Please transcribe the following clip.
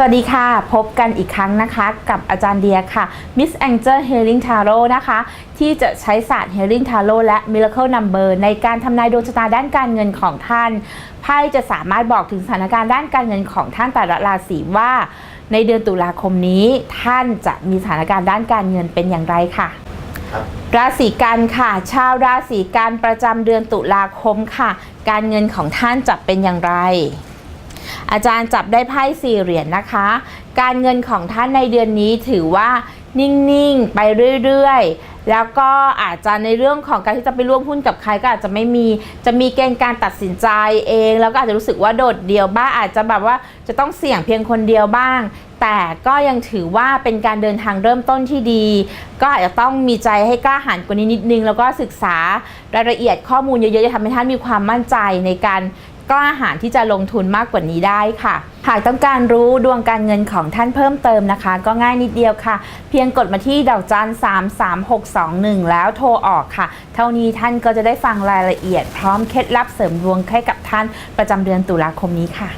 สวัสดีค่ะ พบกันอีกครั้งนะคะกับอาจารย์เดียค่ะ Miss Angel Healing Tarot นะคะ ที่จะใช้ศาสตร์ Healing Tarot และ Miracle Number ในการทำนายดวงชะตาด้านการเงินของท่านไพ่จะสามารถบอกถึงสถานการณ์ด้านการเงินของท่านแต่ละราศีว่า ในเดือนตุลาคมนี้ท่านจะมีสถานการณ์ด้านการเงินเป็นอย่างไรค่ะครับราศีกันค่ะ ชาวราศีกันประจำเดือนตุลาคมค่ะ การเงินของท่านจะเป็นอย่างไร อาจารย์จับได้ไพ่สี่เหรียญนะคะ การเงินของท่านในเดือนนี้ถือว่านิ่งๆ ไปเรื่อยๆ แล้วก็อาจจะในเรื่องของการที่จะไปร่วมหุ้นกับใครก็อาจจะไม่มี จะมีเกณฑ์การตัดสินใจเอง แล้วก็อาจจะรู้สึกว่าโดดเดี่ยวบ้างอาจจะแบบว่าจะต้องเสี่ยงเพียงคนเดียวบ้าง แต่ก็ยังถือว่าเป็นการเดินทางเริ่มต้นที่ดี ก็อาจจะต้องมีใจให้กล้าหาญกว่านี้นิดนึง แล้วก็ศึกษารายละเอียดข้อมูลเยอะๆจะทำให้ท่านมีความมั่นใจในการ กล้าหาญที่จะลงทุนมากกว่านี้ได้ค่ะ หากต้องการรู้ดวงการเงินของท่านเพิ่มเติมนะคะ ก็ง่ายนิดเดียวค่ะ เพียงกดมาที่ดอกจัน3 3 6 2 1 แล้วโทรออกค่ะ เท่านี้ท่านก็จะได้ฟังรายละเอียด พร้อมเคล็ดลับเสริมดวงให้กับท่านประจำเดือนตุลาคมนี้ค่ะ